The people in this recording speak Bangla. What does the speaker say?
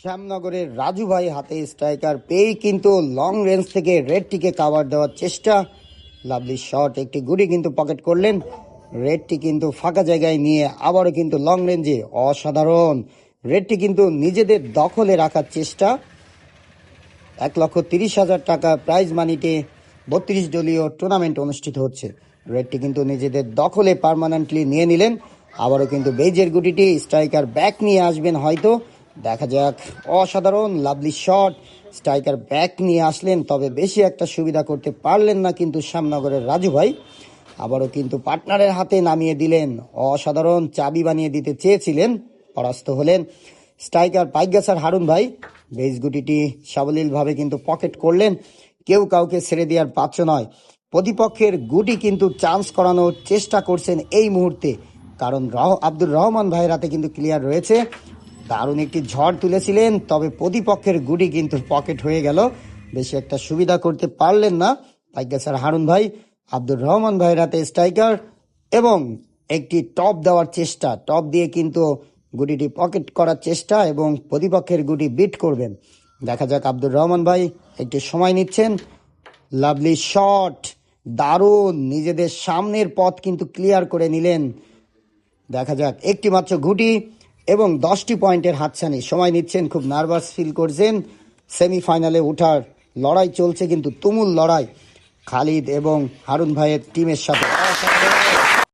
শ্যামনগরের রাজু ভাই হাতে স্ট্রাইকার পেয়েই কিন্তু লং রেঞ্জ থেকে রেডটিকে কাভার দেওয়ার চেষ্টা। লাভলি শট একটি গুড়ি কিন্তু পকেট করলেন। রেডটি কিন্তু ফাঁকা জায়গায় নিয়ে আবারও কিন্তু লং রেঞ্জে অসাধারণ। রেডটি কিন্তু নিজেদের দখলে রাখার চেষ্টা। এক লক্ষ তিরিশ হাজার টাকা প্রাইজ মানিতে বত্রিশ দলীয় টুর্নামেন্ট অনুষ্ঠিত হচ্ছে। রেডটি কিন্তু নিজেদের দখলে পার্মানেন্টলি নিয়ে নিলেন। আবারও কিন্তু বেজের গুটিটি স্ট্রাইকার ব্যাক নিয়ে আসবেন হয়তো। দেখা যাক। অসাধারণ লাভলি শট স্ট্রাইকার ব্যাক নিয়ে আসলেন, তবে বেশি একটা সুবিধা করতে পারলেন না কিন্তু শ্যামনগরের রাজু ভাই। আবারও কিন্তু পার্টনারের হাতে নামিয়ে দিলেন। অসাধারণ চাবি বানিয়ে দিতে চেয়েছিলেন, পরাস্ত হলেন স্ট্রাইকার পাইগাসার হারুন ভাই। বেস গুটিটি সাবলীলভাবে কিন্তু পকেট করলেন, কেউ কাউকে ছেড়ে দেওয়ার পাত্র নয়। প্রতিপক্ষের গুটি কিন্তু চান্স করানোর চেষ্টা করছেন এই মুহূর্তে। কারণ আব্দুর রহমান ভাইয়ের হাতে কিন্তু ক্লিয়ার রয়েছে। দারুণ একটি ঝড় তুলেছিলেন, তবে প্রতিপক্ষের গুটি কিন্তু পকেট হয়ে গেল। বেশি একটা সুবিধা করতে পারলেন না। পাইগাসার হারুন ভাই, আব্দুর রহমান ভাইয়ের হাতে স্ট্রাইকার এবং একটি টপ দেওয়ার চেষ্টা। টপ দিয়ে কিন্তু গুটিটি পকেট করার চেষ্টা এবং প্রতিপক্ষের গুটি বিট করবেন। দেখা যাক আব্দুর রহমান ভাই একটু সময় নিচ্ছেন। লাভলি শট, দারুণ, নিজেদের সামনের পথ কিন্তু ক্লিয়ার করে নিলেন। দেখা যাক, একটি মাত্র ঘুটি এবং দশটি পয়েন্টের হাতছানি। সময় নিচ্ছেন, খুব নার্ভাস ফিল করছেন। সেমিফাইনালে ওঠার লড়াই চলছে, কিন্তু তুমুল লড়াই। খালিদ এবং হারুন ভাইয়ের টিমের সাথে।